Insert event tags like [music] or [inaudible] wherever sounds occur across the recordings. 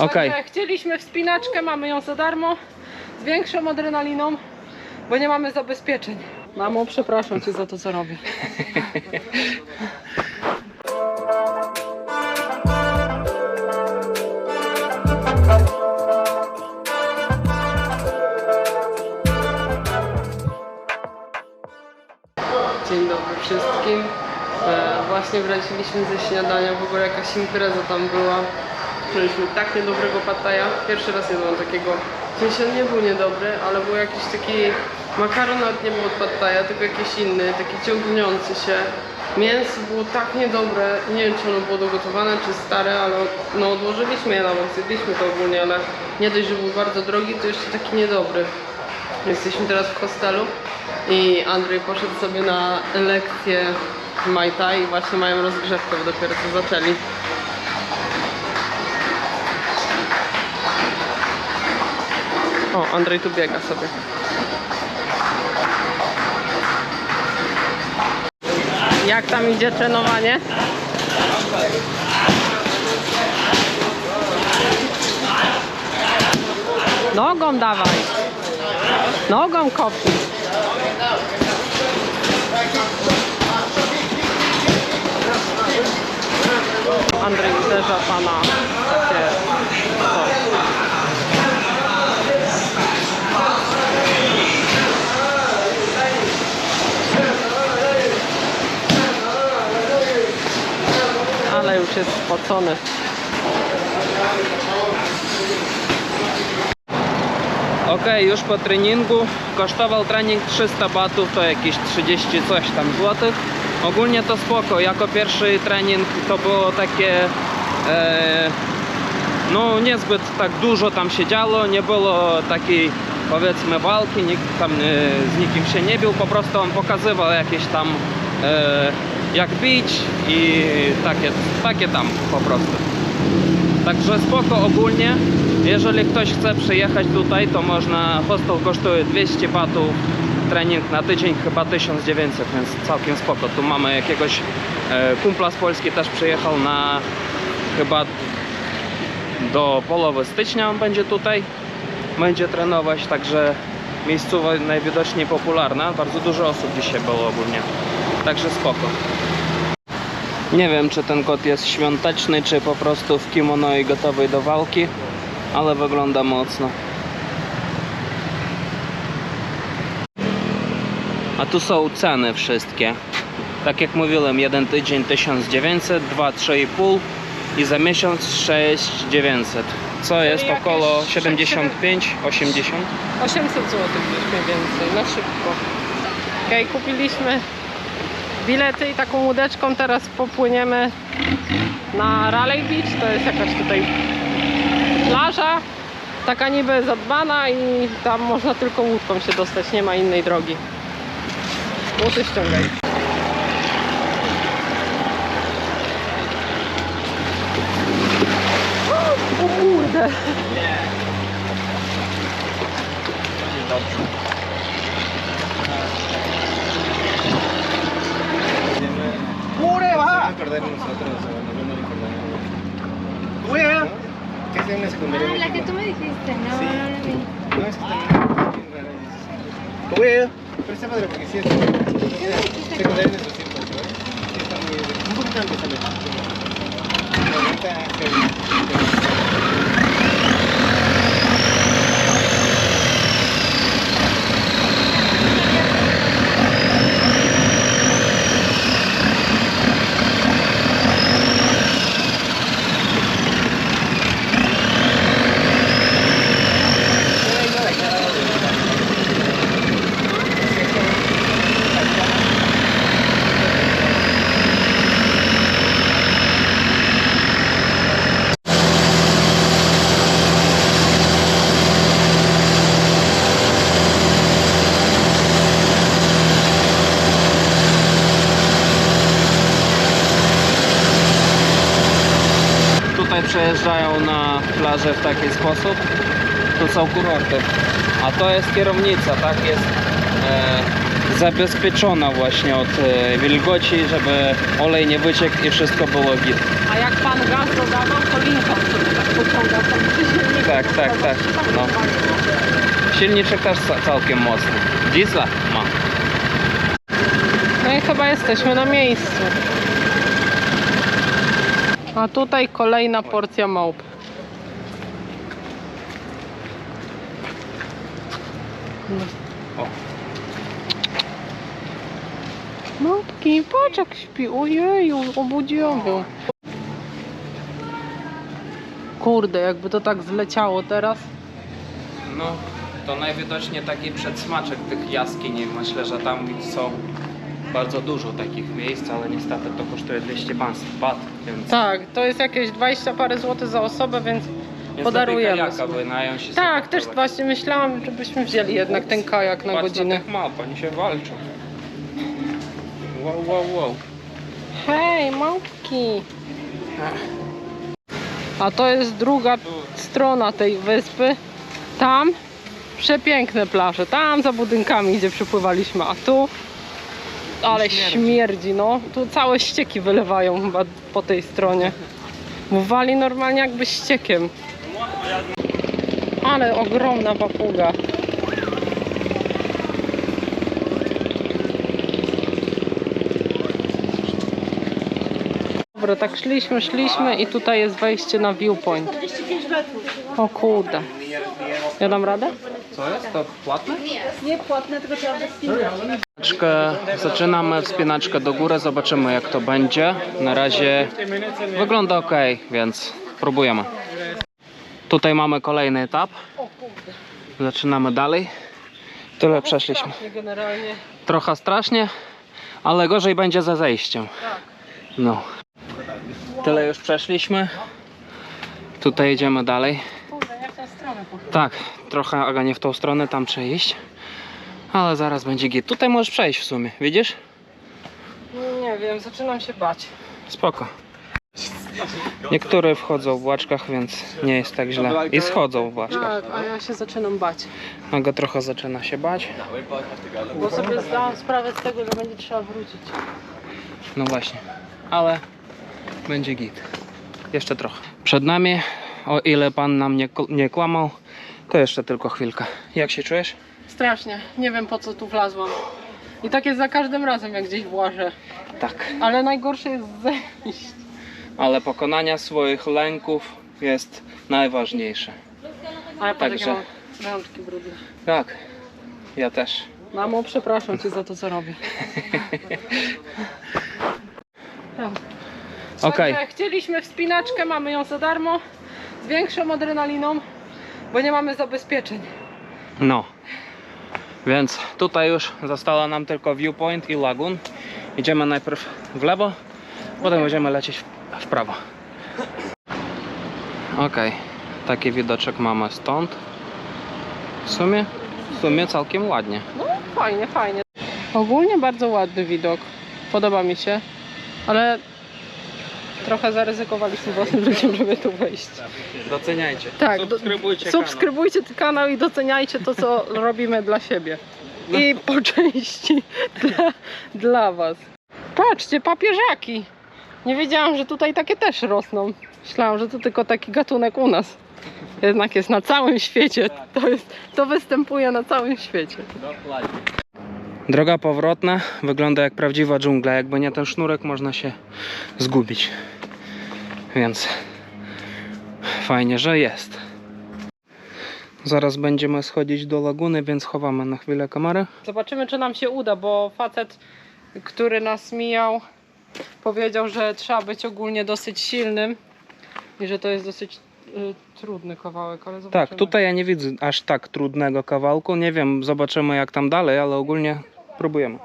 Okej. Także chcieliśmy wspinaczkę, mamy ją za darmo, z większą adrenaliną, bo nie mamy zabezpieczeń. Mamo, przepraszam cię za to, co robię. Dzień dobry wszystkim. E, właśnie wraciliśmy ze śniadania, w ogóle jakaś impreza tam była. Mieliśmy tak niedobrego pataja. Pierwszy raz jadłam takiego. W sensie nie był niedobry, ale był jakiś taki makaron nawet nie był od pataja, tylko jakiś inny, taki ciągniący się. Mięso było tak niedobre, nie wiem czy ono było dogotowane, czy stare, ale no odłożyliśmy je na bok, zjedliśmy to ogólnie, ale nie dość, że był bardzo drogi, to jeszcze taki niedobry. Jesteśmy teraz w hostelu i Andrzej poszedł sobie na lekcję Muay Thai i właśnie mają rozgrzewkę, bo dopiero co zaczęli. O, Andrzej tu biega sobie. Jak tam idzie trenowanie? Nogą dawaj. Nogą kopnij. Andrzej uderza pana już jest spocony. Okej, już po treningu. Kosztował trening 300 batów, to jakieś 30 coś tam złotych. Ogólnie to spoko. Jako pierwszy trening to było takie... E, no niezbyt tak dużo tam się działo, nie było takiej powiedzmy walki, nikt tam e, z nikim się nie bił, po prostu on pokazywał jakieś tam e, jak bić i takie, takie tam po prostu. Także spoko ogólnie. Jeżeli ktoś chce przyjechać tutaj, to można. Hostel kosztuje 200 batów. Trening na tydzień chyba 1900, więc całkiem spoko. Tu mamy jakiegoś e, kumpla z Polski też przyjechał na chyba do połowy stycznia on będzie tutaj. Będzie trenować, także miejscowa najwidoczniej popularna. Bardzo dużo osób dzisiaj było ogólnie. Także spoko. Nie wiem, czy ten kot jest świąteczny, czy po prostu w kimono i gotowy do walki, ale wygląda mocno. A tu są ceny wszystkie. Tak jak mówiłem, jeden tydzień 1900, dwa 3,5 i za miesiąc 6900. Co jest jakieś około sześć- 75, 80? 800 zł mniej więcej, na szybko. Okej, kupiliśmy bilety i taką łódeczką teraz popłyniemy na Raleigh Beach. To jest jakaś tutaj plaża, taka niby zadbana i tam można tylko łódką się dostać, nie ma innej drogi. Łoty ściągaj. O kurde! Acordar nosotros, o no nos recordamos. ¿Qué es en la secundaria? Ah, la que tú me dijiste, no, Sí. no la vi. No, es que también bien rara es. Pero está padre porque sí es secundaria en nuestros tiempos, ¿no? Sí está muy... Un poquito antes también. La neta, sí. Przejeżdżają na plażę w taki sposób. Tu są kurorty. A to jest kierownica, tak? Jest e, zabezpieczona właśnie od e, wilgoci, żeby olej nie wyciekł i wszystko było git. A jak pan gaz dodawał, to linką sobie tak pociąga tam tak, tak, tak. No. Silniczek też ca- całkiem mocny. Diesla ma. No i chyba jesteśmy na miejscu. A tutaj kolejna porcja małp. Małpki, patrz jak śpi. Ojeju, obudziłam ją. Kurde, jakby to tak zleciało teraz. No, to najwidoczniej taki przedsmaczek tych jaskini. Myślę, że tam są bardzo dużo takich miejsc, ale niestety to kosztuje 200 bat, więc Tak, to jest jakieś 20 parę złotych za osobę, więc niestety podarujemy kajaka sobie. tak, też popływać. właśnie myślałam, żebyśmy wzięli jednak ten kajak na Patrz godzinę. Tych małp, oni się walczą. Wow, wow, wow. Hej, małpki! A to jest druga strona tej wyspy. Tam przepiękne plaże. Tam za budynkami, gdzie przypływaliśmy. A tu ale śmierdzi. no. Tu całe ścieki wylewają chyba po tej stronie. Bo wali normalnie jakby ściekiem. Ale ogromna papuga. Dobra, tak szliśmy, szliśmy i tutaj jest wejście na viewpoint. O kurde. Ja dam radę? Co jest? To płatne? Nie płatne, tylko trzeba. Wspinaczkę, zaczynamy wspinaczkę do góry, zobaczymy jak to będzie. Na razie wygląda ok, więc próbujemy. Tutaj mamy kolejny etap. Zaczynamy dalej. Tyle przeszliśmy. Strasznie Generalnie. Trochę strasznie, ale gorzej będzie ze zejściem. No. Tyle już przeszliśmy. Tutaj idziemy dalej. Tak, trochę Aga nie w tą stronę, tam trzeba iść. Ale zaraz będzie git. Tutaj możesz przejść w sumie, widzisz? Nie wiem, zaczynam się bać. Spoko. Niektóre wchodzą w łaczkach, więc nie jest tak źle. I schodzą w łaczkach. Tak, a ja się zaczynam bać. Aga trochę zaczyna się bać. Bo sobie zdałam sprawę z tego, że będzie trzeba wrócić. No właśnie. Ale będzie git. Jeszcze trochę. Przed nami, o ile pan nam nie, nie kłamał, to jeszcze tylko chwilkę. Jak się czujesz? Strasznie. Nie wiem po co tu wlazłam. I tak jest za każdym razem, jak gdzieś włażę. Tak. Ale najgorsze jest zejść. Ale pokonania swoich lęków jest najważniejsze. A ja patrz, Także- mam rączki brudne. Tak. Ja też. Mamo, przepraszam cię za to, co robię. Tak. Okej. Także Chcieliśmy wspinaczkę, mamy ją za darmo. Z większą adrenaliną, bo nie mamy zabezpieczeń. No. Więc tutaj już zostało nam tylko viewpoint i lagun. Idziemy najpierw w lewo, potem będziemy lecieć w, prawo. Okej, taki widoczek mamy stąd. W sumie, w sumie całkiem ładnie. No, fajnie, fajnie. Ogólnie bardzo ładny widok. Podoba mi się, ale trochę zaryzykowaliśmy własnym życiem, żeby tu wejść. Doceniajcie. Tak, do- subskrybujcie Subskrybujcie ten kanał i doceniajcie to, co [laughs] robimy dla siebie. I po części dla, dla Was. Patrzcie, papieżaki. Nie wiedziałam, że tutaj takie też rosną. Myślałam, że to tylko taki gatunek u nas. Jednak jest na całym świecie. To, jest, to występuje na całym świecie. Dokładnie. Droga powrotna wygląda jak prawdziwa dżungla. Jakby nie ten sznurek, można się zgubić. Więc fajnie, że jest. Zaraz będziemy schodzić do laguny, więc chowamy na chwilę kamerę. Zobaczymy, czy nam się uda, bo facet, który nas mijał, powiedział, że trzeba być ogólnie dosyć silnym i że to jest dosyć y, trudny kawałek, ale zobaczymy. Tak, tutaj ja nie widzę aż tak trudnego kawałku. Nie wiem, zobaczymy jak tam dalej, ale ogólnie próbujemy.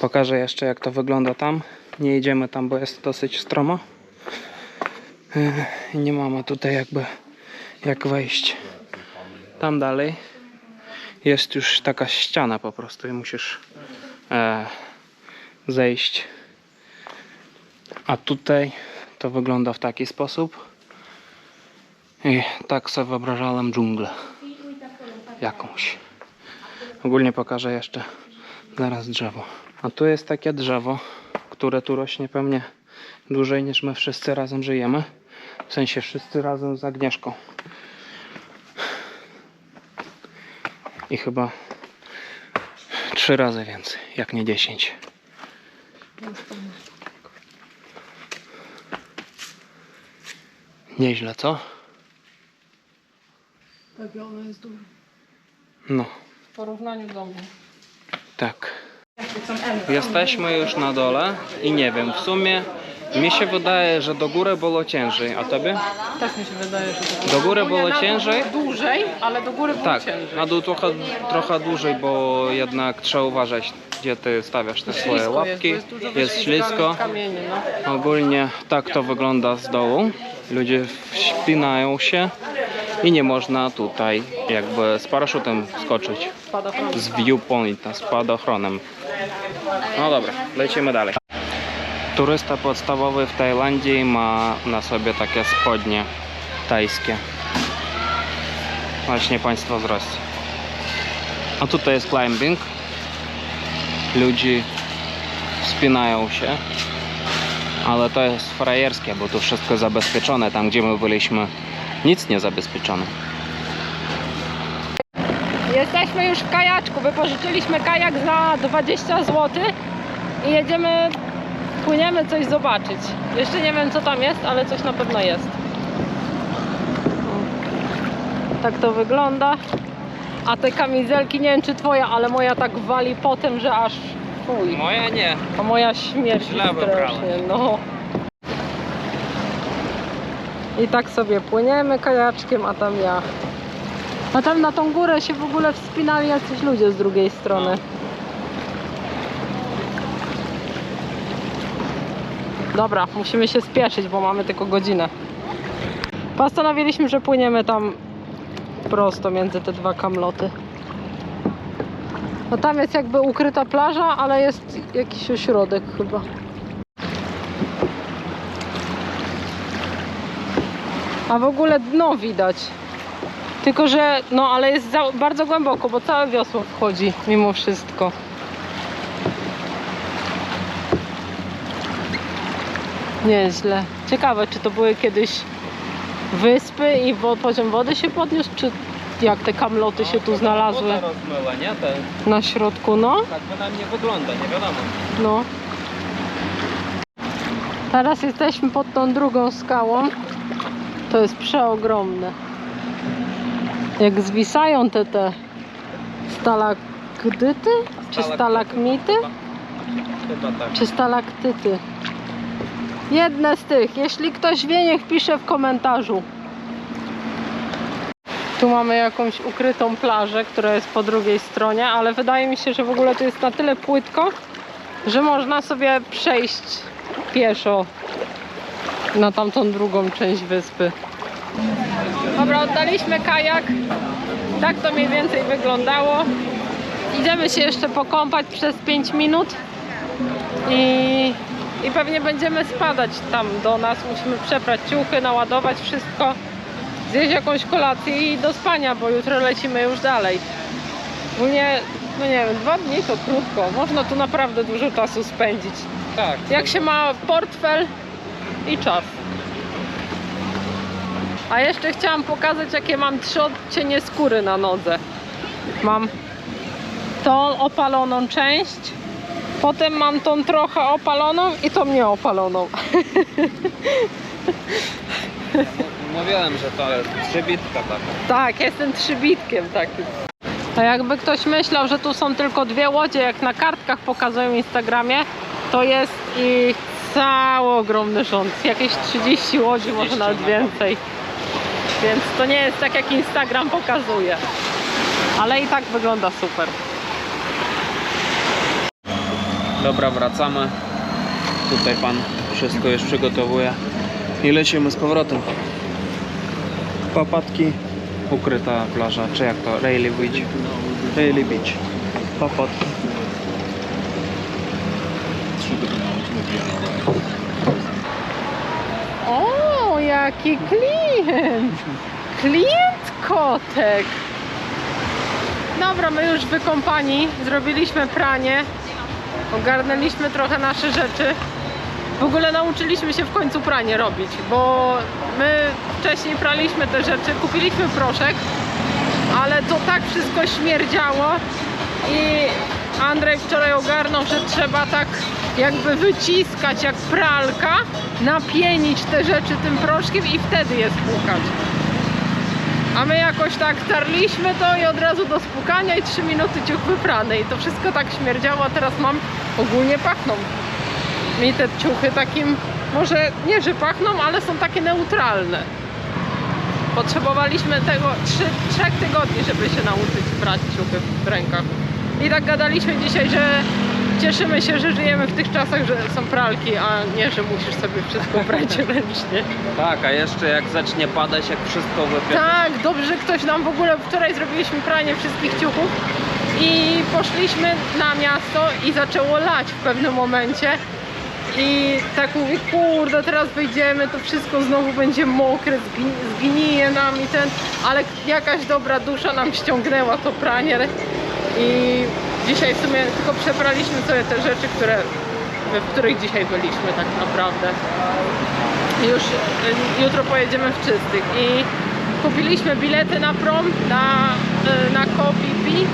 Pokażę jeszcze jak to wygląda tam. Nie idziemy tam, bo jest dosyć stromo. Yy, nie mamy tutaj jakby jak wejść. Tam dalej jest już taka ściana po prostu i musisz e, zejść. A tutaj to wygląda w taki sposób. I tak sobie wyobrażałem dżunglę. Jakąś. Ogólnie pokażę jeszcze zaraz drzewo. A tu jest takie drzewo, które tu rośnie pewnie dłużej niż my wszyscy razem żyjemy. W sensie wszyscy razem z Agnieszką. I chyba trzy razy więcej, jak nie dziesięć. Nieźle, co? Tak, ono jest duże. No. W porównaniu do mnie tak. Jesteśmy już na dole i nie wiem, w sumie mi się wydaje, że do góry było ciężej, a tobie? Tak mi się wydaje, że Do góry Ogólnie było na dół ciężej? Dłużej, ale do góry było Tak, ciężej. na dół trochę, trochę dłużej, bo jednak trzeba uważać, gdzie ty stawiasz te swoje łapki. Jest, jest, ślisko. kamieni, no. Ogólnie tak to wygląda z dołu. Ludzie wspinają się i nie można tutaj jakby z paraszutem skoczyć. Z viewpointa, z spadochronem. No dobra, lecimy dalej. Turysta podstawowy w Tajlandii ma na sobie takie spodnie tajskie. Właśnie państwo z Rosji. A tutaj jest climbing. Ludzie wspinają się. Ale to jest frajerskie, bo tu wszystko zabezpieczone. Tam gdzie my byliśmy, nic nie zabezpieczone. Jesteśmy już w kajaczku. Wypożyczyliśmy kajak za 20 zł i jedziemy, płyniemy coś zobaczyć. Jeszcze nie wiem co tam jest, ale coś na pewno jest. Tak to wygląda. A te kamizelki, nie wiem czy twoja, ale moja tak wali potem, że aż fuj. Moja nie. A moja śmierć Źle strasznie, no. I tak sobie płyniemy kajaczkiem, a tam ja. A tam na tą górę się w ogóle wspinali jacyś ludzie z drugiej strony. Dobra, musimy się spieszyć, bo mamy tylko godzinę. Postanowiliśmy, że płyniemy tam prosto między te dwa kamloty. No tam jest jakby ukryta plaża, ale jest jakiś ośrodek chyba. A w ogóle dno widać. Tylko, że no ale jest za, bardzo głęboko, bo całe wiosło wchodzi mimo wszystko. Nieźle. Ciekawe, czy to były kiedyś wyspy i wo, poziom wody się podniósł, czy jak te kamloty się tu znalazły Woda rozmyła, nie? Te, na środku, no. tak by nam nie wygląda, nie wiadomo. No. Teraz jesteśmy pod tą drugą skałą. To jest przeogromne. Jak zwisają te te stalagdyty? Czy stalagmity? Tak. Czy stalaktyty? Jedne z tych. Jeśli ktoś wie, niech pisze w komentarzu. Tu mamy jakąś ukrytą plażę, która jest po drugiej stronie, ale wydaje mi się, że w ogóle tu jest na tyle płytko, że można sobie przejść pieszo na tamtą drugą część wyspy. Dobra, oddaliśmy kajak. Tak to mniej więcej wyglądało. Idziemy się jeszcze pokąpać przez 5 minut i, i pewnie będziemy spadać tam do nas. Musimy przeprać ciuchy, naładować wszystko, zjeść jakąś kolację i do spania, bo jutro lecimy już dalej. Ogólnie, no nie wiem, dwa dni to krótko. Można tu naprawdę dużo czasu spędzić. Tak. Jak się ma portfel i czas. A jeszcze chciałam pokazać, jakie mam trzy odcienie skóry na nodze. Mam tą opaloną część, potem mam tą trochę opaloną i tą nieopaloną. [laughs] Mówiłem, że to jest przybitka taka. Tak, jestem trzybitkiem takim. A jakby ktoś myślał, że tu są tylko dwie łodzie, jak na kartkach pokazują w Instagramie, to jest ich cały ogromny rząd. Jakieś 30 łodzi, może 30 nawet na więcej. Więc to nie jest tak, jak Instagram pokazuje. Ale i tak wygląda super. Dobra, wracamy. Tutaj pan wszystko już przygotowuje. I lecimy z powrotem. Papatki. Ukryta plaża, czy jak to? Rayleigh Beach. Rayleigh Beach. Papatki. O, jaki klient! Klient kotek! Dobra, my już wykąpani, zrobiliśmy pranie, ogarnęliśmy trochę nasze rzeczy. W ogóle nauczyliśmy się w końcu pranie robić, bo my wcześniej praliśmy te rzeczy, kupiliśmy proszek, ale to tak wszystko śmierdziało i Andrzej wczoraj ogarnął, że trzeba tak jakby wyciskać jak pralka, napienić te rzeczy tym proszkiem i wtedy je spłukać. A my jakoś tak tarliśmy to i od razu do spłukania i 3 minuty ciuch wyprany i to wszystko tak śmierdziało, a teraz mam ogólnie pachną. Mi te ciuchy takim, może nie, że pachną, ale są takie neutralne. Potrzebowaliśmy tego 3, 3 tygodni, żeby się nauczyć brać ciuchy w rękach. I tak gadaliśmy dzisiaj, że cieszymy się, że żyjemy w tych czasach, że są pralki, a nie, że musisz sobie wszystko brać [laughs] ręcznie. Tak, a jeszcze jak zacznie padać, jak wszystko wypie... Tak, dobrze, że ktoś nam w ogóle wczoraj zrobiliśmy pranie wszystkich ciuchów i poszliśmy na miasto i zaczęło lać w pewnym momencie. I tak mówię, kurde, teraz wyjdziemy, to wszystko znowu będzie mokre, zgni- zgnije nam i ten, ale jakaś dobra dusza nam ściągnęła to pranie i dzisiaj w sumie tylko przebraliśmy sobie te rzeczy, które, w których dzisiaj byliśmy tak naprawdę. Już y, jutro pojedziemy w czystych i kupiliśmy bilety na prom na, y, na Phi,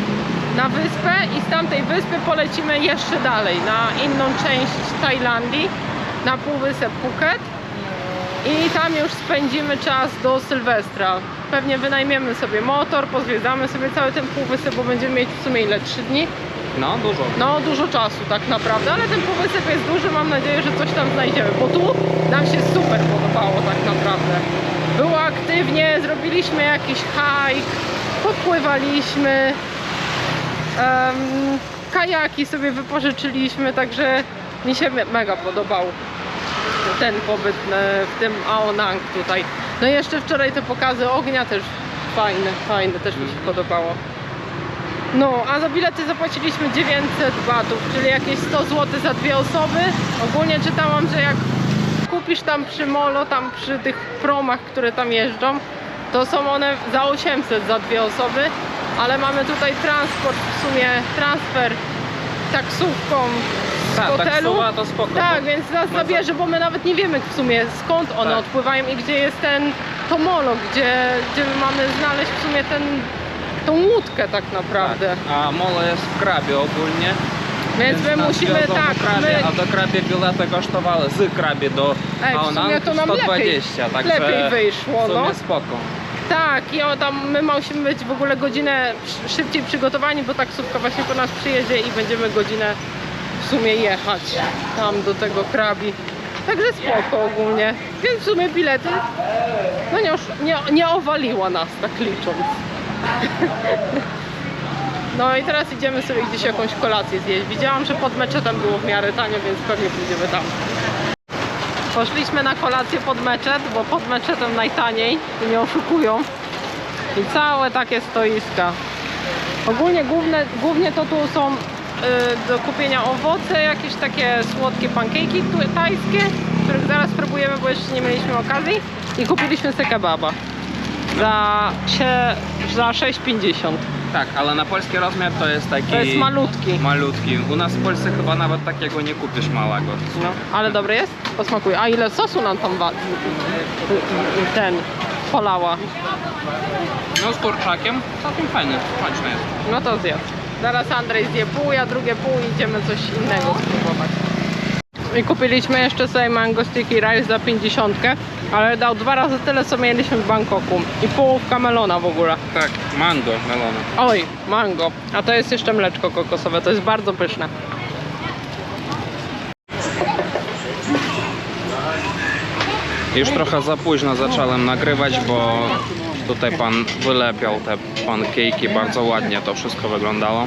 na wyspę i z tamtej wyspy polecimy jeszcze dalej na inną część Tajlandii, na półwysep Phuket i tam już spędzimy czas do Sylwestra. Pewnie wynajmiemy sobie motor, pozwiedzamy sobie cały ten półwysep, bo będziemy mieć w sumie ile? 3 dni? No, dużo. No, dużo czasu tak naprawdę, ale ten półwysep jest duży, mam nadzieję, że coś tam znajdziemy, bo tu nam się super podobało tak naprawdę. Było aktywnie, zrobiliśmy jakiś hike, popływaliśmy, em, kajaki sobie wypożyczyliśmy, także mi się me- mega podobał ten pobyt e, w tym Aonang tutaj. No i jeszcze wczoraj te pokazy ognia też fajne, fajne, też mi się podobało. No, a za bilety zapłaciliśmy 900 batów, czyli jakieś 100 zł za dwie osoby. Ogólnie czytałam, że jak kupisz tam przy Molo, tam przy tych promach, które tam jeżdżą, to są one za 800 za dwie osoby, ale mamy tutaj transport, w sumie transfer taksówką Tak, hotelu. taksowa to spoko, Tak, więc nas zabierze, bo my nawet nie wiemy w sumie skąd one Tak. odpływają i gdzie jest ten to molo, gdzie, gdzie my mamy znaleźć w sumie ten, tą łódkę tak naprawdę. Tak. A molo jest w krabie ogólnie. Więc my nas musimy tak, krabie, my, a do krabie bilety kosztowały z krabie do Ej, Aonang sumie to nam 120, lepiej- także lepiej wyszło, w sumie no. spoko. tak, i o, tam my musimy być w ogóle godzinę sz- szybciej przygotowani, bo taksówka właśnie po nas przyjedzie i będziemy godzinę w sumie jechać tam do tego krabi. Także spoko ogólnie. Więc w sumie bilety no nie, nie, nie owaliła nas tak licząc. [laughs] No i teraz idziemy sobie gdzieś jakąś kolację zjeść. Widziałam, że pod meczetem było w miarę tanio, więc pewnie pójdziemy tam. Poszliśmy na kolację pod meczet, bo pod meczetem najtaniej i nie oszukują. I całe takie stoiska. Ogólnie główne, głównie to tu są do kupienia owoce, jakieś takie słodkie tu- tajskie, których zaraz spróbujemy, bo jeszcze nie mieliśmy okazji. I kupiliśmy se kebaba za, za 6,50. Tak, ale na polski rozmiar to jest taki... To jest malutki. Malutki. U nas w Polsce chyba nawet takiego nie kupisz małego. No, ale dobry jest? Posmakuje. A ile sosu nam tam wa- ten polała? No z kurczakiem całkiem fajny, smaczny jest. No to zjadł. Zaraz Andrzej zje pół, ja drugie pół i idziemy coś innego spróbować. I kupiliśmy jeszcze sobie mango sticky rice za 50, ale dał dwa razy tyle, co mieliśmy w Bangkoku. I połówka melona w ogóle. Tak, mango melona. Oj, mango. A to jest jeszcze mleczko kokosowe, to jest bardzo pyszne. Już trochę za późno zacząłem nagrywać, bo tutaj pan wylepiał te pankejki, bardzo ładnie to wszystko wyglądało.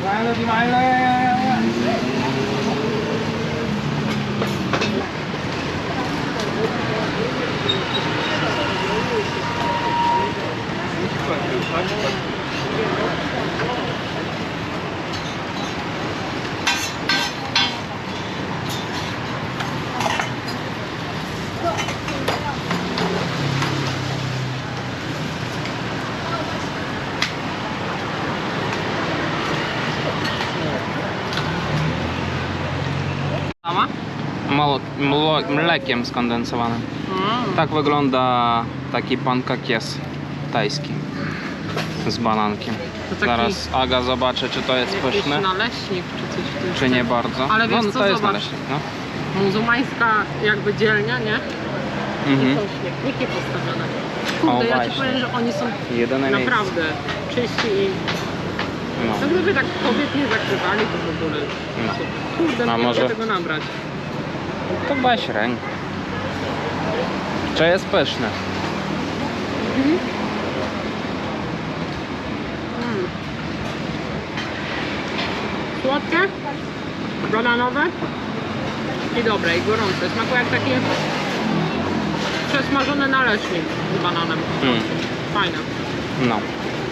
Mlekiem skondensowanym. Tak wygląda taki pankakies tajski. z banankiem. Taki- Zaraz Aga zobaczy, czy to jest Jakiś pyszne, naleśnik czy coś w tym czy nie bardzo. Ale wiesz no, co, to jest zobacz. naleśnik, no. Muzułmańska jakby dzielnia, nie? I Mhm. są śmietniki postawione. O, Kurde, ja ci właśnie. powiem, że oni są Jedyne miejsce. naprawdę czyści i No. to gdyby tak kobiet nie zakrywali, to w ogóle No. Kurde, A no może- może... tego nabrać. To weź rękę. Czy jest pyszne? Mm. Słodkie, bananowe i dobre, i gorące. Smakuje jak taki przesmażony naleśnik z bananem. Mm. Fajne. No,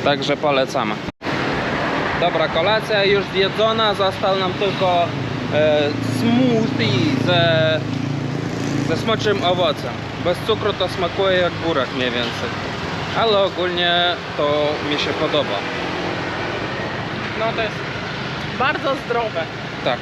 także polecamy. Dobra, kolacja już zjedzona, został nam tylko smoothie ze, ze smoczym owocem. Bez cukru to smakuje jak burak mniej więcej. Ale ogólnie to mi się podoba. No to jest bardzo zdrowe. Tak.